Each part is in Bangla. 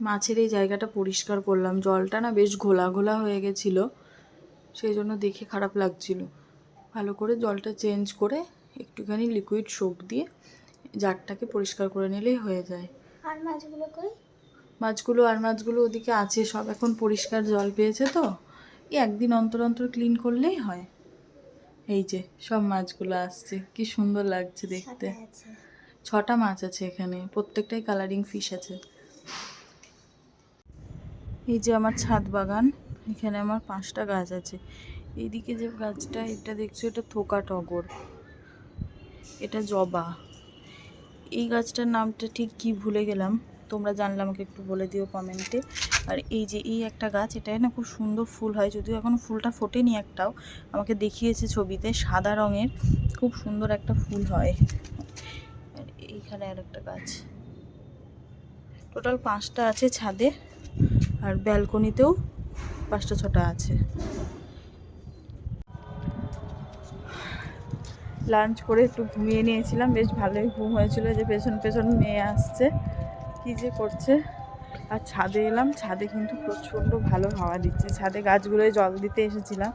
মাছের এই জায়গাটা পরিষ্কার করলাম। জলটা না বেশ ঘোলা ঘোলা হয়ে গেছিল সেই জন্য দেখে খারাপ লাগছিল। ভালো করে জলটা চেঞ্জ করে একটুখানি লিকুইড সোপ দিয়ে জারটাকে পরিষ্কার করে নিলেই হয়ে যায়। আর মাছগুলো কই? মাছগুলো আর মাছগুলো ওদিকে আছে সব এখন পরিষ্কার জল পেয়েছে তো। এই একদিন অন্তর অন্তর ক্লিন করলেই হয়। এই যে সব মাছগুলো আসছে কি সুন্দর লাগছে দেখতে। ছটা মাছ আছে এখানে প্রত্যেকটাই কালারিং ফিশ আছে। এই যে আমার ছাদ বাগান, এখানে আমার পাঁচটা গাছ আছে। এইদিকে যে গাছটা, এটা দেখছ, এটা থোকা টগর। এটা জবা। এই গাছটার নামটা ঠিক কি ভুলে গেলাম। তোমরা জানলে আমাকে একটু বলে দিও কমেন্টে। আর এই যে এই একটা গাছ এটাই না খুব সুন্দর ফুল হয়। যদিও এখনও ফুলটা ফোটেনি একটাও, আমাকে দেখিয়েছে ছবিতে, সাদা রঙের খুব সুন্দর একটা ফুল হয়। এইখানে আর একটা গাছ। টোটাল পাঁচটা আছে ছাদে। আর ব্যালকনিতেও পাঁচটা, ছটা আছে। লাঞ্চ করে একটু ঘুমিয়ে নিয়েছিলাম। বেশ ভালোই ঘুম হয়েছিল যে পেছন পেছন মেয়ে আসছে। কী যে করছে? আর ছাদে এলাম। ছাদে কিন্তু প্রচণ্ড ভালো হাওয়া দিচ্ছে। ছাদে গাছগুলোয় জল দিতে এসেছিলাম।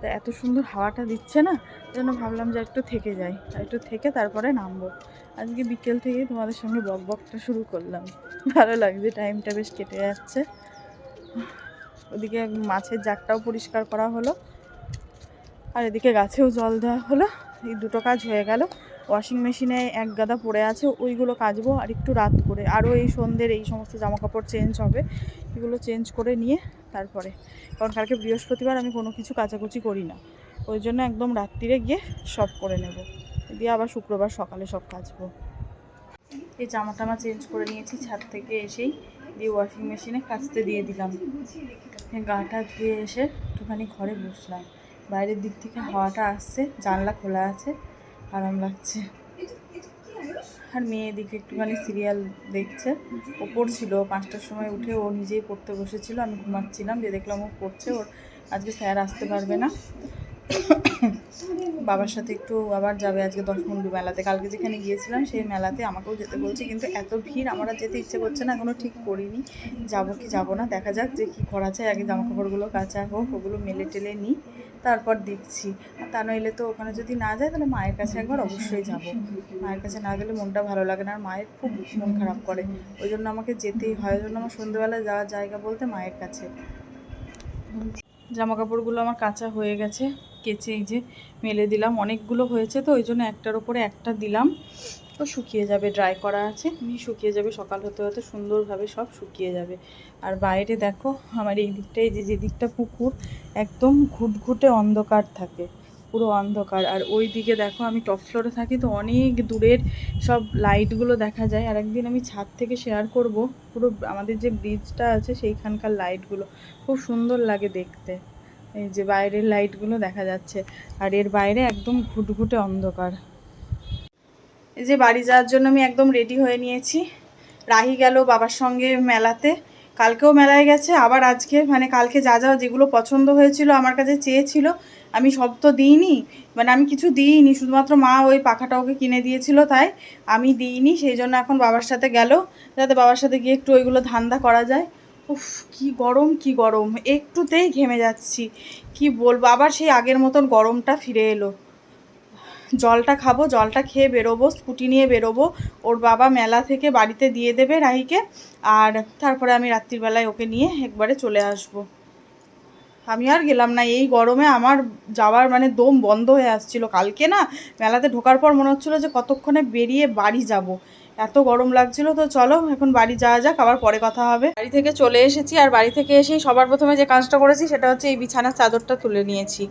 তা এত সুন্দর হাওয়াটা দিচ্ছে না? যেন ভাবলাম যে একটু থেকে যাই। একটু থেকে তারপরে নামবো। আজকে বিকেল থেকেই তোমাদের সঙ্গে বক বকটা শুরু করলাম। ভালো লাগছে। টাইমটা বেশ কেটে যাচ্ছে। ওদিকে মাছের জাকটাও পরিষ্কার করা হলো। আর এদিকে গাছেও জল দেওয়া হলো। এই দুটো কাজ হয়ে গেল। ওয়াশিং মেশিনে এক গাদা পড়ে আছে, ওইগুলো কাচবো আর একটু রাত করে। আরও এই সন্ধ্যের এই সমস্ত জামা কাপড় চেঞ্জ হবে, এগুলো চেঞ্জ করে নিয়ে তারপরে। কারণ কালকে বৃহস্পতিবার আমি কোনো কিছু কাচাকুচি করি না। ওই জন্য একদম রাত্রিরে গিয়ে সব করে নেব। দিয়ে আবার শুক্রবার সকালে সব কাচবো। এই জামা টামা চেঞ্জ করে নিয়েছি, ছাদ থেকে এসেই। দিয়ে ওয়াশিং মেশিনে কাচতে দিয়ে দিলাম। গাটা ধুয়ে এসে একটুখানি ঘরে বসলাম। বাইরের দিক থেকে হাওয়াটা আসছে, জানলা খোলা আছে, আরাম লাগছে। আর মেয়ে এদিকে একটুখানি সিরিয়াল দেখছে। ও পড়ছিল, পাঁচটার সময় উঠে ও নিজেই পড়তে বসেছিল, আমি ঘুমাচ্ছিলাম যে দেখলাম ও পড়ছে, ওর আজকে স্যার আসতে পারবে না। বাবার সাথে একটু আবার যাবে আজকে দশ মুন্ডু মেলাতে। কালকে যেখানে গিয়েছিলাম সেই মেলাতে আমাকেও যেতে বলছে, কিন্তু এত ভিড় আমার যেতে ইচ্ছে করছে না এখনও ঠিক করিনি। যাব কি যাব না, দেখা যাক যে কী করা যায়, আগে জামা কাপড়গুলো কাচা হোক, ওগুলো মেলে টেলে নিই, তারপর দেখছি। তা নইলে তো ওখানে যদি না যায়, তাহলে মায়ের কাছে একবার অবশ্যই যাব। মায়ের কাছে না গেলে মনটা ভালো লাগে না, আর মায়ের খুব মন খারাপ করে। ওই জন্য আমাকে যেতেই হয়, ওই জন্য আমার সন্ধ্যেবেলা যাওয়ার জায়গা বলতে মায়ের কাছে। জামা কাপড়গুলো আমার কাঁচা হয়ে গেছে। কেচে এই যে মেলে দিলাম। অনেকগুলো হয়েছে তো, ওই জন্য একটার ওপরে একটা দিলাম। তো শুকিয়ে যাবে ড্রাই করা আছে। এমনি শুকিয়ে যাবে, সকাল হতে হতে সুন্দরভাবে সব শুকিয়ে যাবে। আর বাইরে দেখো, আমার এই দিকটাই যে যে দিকটা পুকুর, একদম ঘুটঘুটে অন্ধকার থাকে, পুরো অন্ধকার। আর ওই দিকে দেখো, আমি টপ ফ্লোরে থাকি তো অনেক দূরের সব লাইটগুলো দেখা যায়। আর একদিন আমি ছাদ থেকে শেয়ার করব, পুরো আমাদের যে ব্রিজটা আছে, সেইখানকার লাইটগুলো খুব সুন্দর লাগে দেখতে। এই যে বাইরের লাইটগুলো দেখা যাচ্ছে। আর এর বাইরে একদম ঘুটঘুটে অন্ধকার। এই যে বাড়ি যাওয়ার জন্য আমি একদম রেডি হয়ে নিয়েছি। রাহি গেল বাবার সঙ্গে মেলাতে। কালকেও মেলায় গেছে, আবার আজকে মানে কালকে যা যা যেগুলো পছন্দ হয়েছিল, আমার কাছে চেয়েছিল। আমি সব তো দিইনি মানে আমি কিছু দিইনি, শুধুমাত্র মা ওই পাখাটা ওকে কিনে দিয়েছিল তাই আমি দিইনি, সেই জন্য এখন বাবার সাথে গেল। যাতে বাবার সাথে গিয়ে একটু ওইগুলো ধান্দা করা যায়। উফ, কি গরম কি গরম। একটুতেই ঘেমে যাচ্ছি। কি বলব, আবার সেই আগের মতন গরমটা ফিরে এলো। জলটা খাব, জলটা খেয়ে বেরোবো, স্কুটি নিয়ে বেরোবো। ওর বাবা মেলা থেকে বাড়িতে দিয়ে দেবে রাহিকে। আর তারপরে আমি রাত্রিবেলায় ওকে নিয়ে একবারে চলে আসব। আমি আর গেলাম না। এই গরমে আমার যাওয়ার মানে দম বন্ধ হয়ে আসছিল। কালকে না মেলাতে ঢোকার পর মনে হচ্ছিল যে কতক্ষণে বেরিয়ে বাড়ি যাব। এত গরম লাগছিল, তো চলো এখন বাড়ি যাওয়া যাক, আবার পরে কথা হবে। বাড়ি থেকে চলে এসেছি, আর বাড়ি থেকে এসেই সবার প্রথমে যে কাজটা করেছি, সেটা হচ্ছে এই বিছানার চাদরটা তুলে নিয়েছি।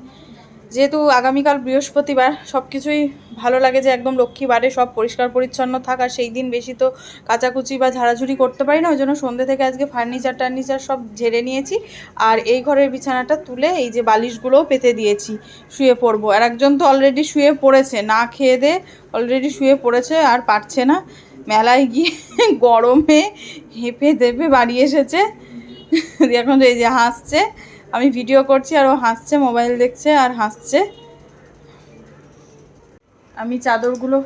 যেহেতু আগামীকাল বৃহস্পতিবার সব কিছুই ভালো লাগে যে একদম লক্ষ্মীবারে সব পরিষ্কার পরিচ্ছন্ন থাক, আর সেই দিন বেশি তো কাচাকুচি বা ঝাড়াঝুড়ি করতে পারি না, ওই জন্য সন্ধ্যে থেকে আজকে ফার্নিচার টার্নিচার সব ঝেড়ে নিয়েছি, আর এই ঘরের বিছানাটা তুলে এই যে বালিশগুলোও পেতে দিয়েছি, শুয়ে পড়ব। আর একজন তো অলরেডি শুয়ে পড়েছে, না খেয়ে দে অলরেডি শুয়ে পড়েছে, আর পারছে না। মেলায় গিয়ে গরমে হেঁপে দেপে বাড়ি এসেছে। এখন এই যে হাসছে। আমি ভিডিও করছি আর ও হাসছে মোবাইল দেখছে আর হাসছে। আমি চাদরগুলো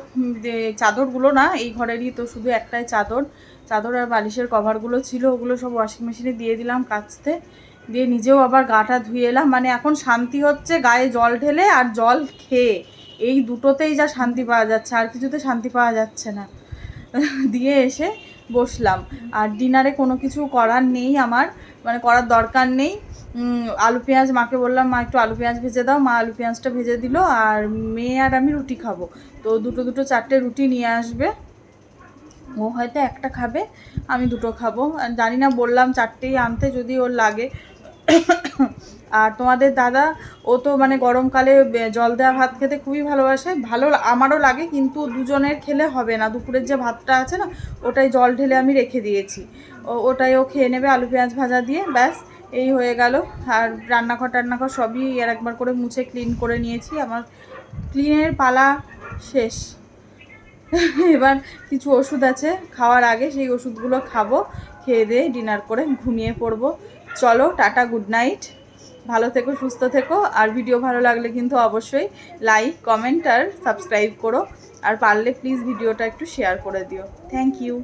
চাদরগুলো না, এই ঘরেরই তো শুধু একটাই চাদর। চাদর আর বালিশের কভারগুলো ছিল, ওগুলো সব ওয়াশিং মেশিনে দিয়ে দিলাম কাচতে। দিয়ে নিজেও আবার গাটা ধুয়ে এলাম। মানে এখন শান্তি হচ্ছে, গায়ে জল ঢেলে আর জল খেয়ে। এই দুটোতেই যা শান্তি পাওয়া যাচ্ছে, আর কিছুতে শান্তি পাওয়া যাচ্ছে না। দিয়ে এসে বসলাম। আর ডিনারে কোনো কিছু করার নেই আমার মানে করার দরকার নেই। আলু পেঁয়াজ, মাকে বললাম, মা, একটু আলু পেঁয়াজ ভেজে দাও। মা আলু পেঁয়াজটা ভেজে দিল, আর মেয়ে আর আমি রুটি খাব। তো দুটো দুটো চারটে রুটি নিয়ে আসবে। ও হয়তো একটা খাবে, আমি দুটো খাব। জানি না, বললাম চারটেই আনতে যদি ওর লাগে। আর তোমাদের দাদা, ও তো মানে গরমকালে জল দেওয়া ভাত খেতে খুবই ভালোবাসে। ভালো আমারও লাগে, কিন্তু দুজনের খেলে হবে না। দুপুরের যে ভাতটা আছে না, ওটাই জল ঢেলে আমি রেখে দিয়েছি। ওটাই ও খেয়ে নেবে আলু, পেঁয়াজ ভাজা দিয়ে, ব্যাস, এই হয়ে গেল। আর রান্নাঘর টান্নাঘর সবই আর একবার করে মুছে ক্লিন করে নিয়েছি। আমার ক্লিনের পালা শেষ। এবার কিছু ওষুধ আছে, খাওয়ার আগে সেই ওষুধগুলো খাব, খেয়ে দিয়ে ডিনার করে ঘুমিয়ে পড়ব। চলো, টাটা গুড নাইট ভালো থেকো, সুস্থ থেকো। আর ভিডিও ভালো লাগলে কিন্তু অবশ্যই লাইক কমেন্ট আর সাবস্ক্রাইব করো। আর পারলে প্লিজ ভিডিওটা একটু শেয়ার করে দিও। Thank you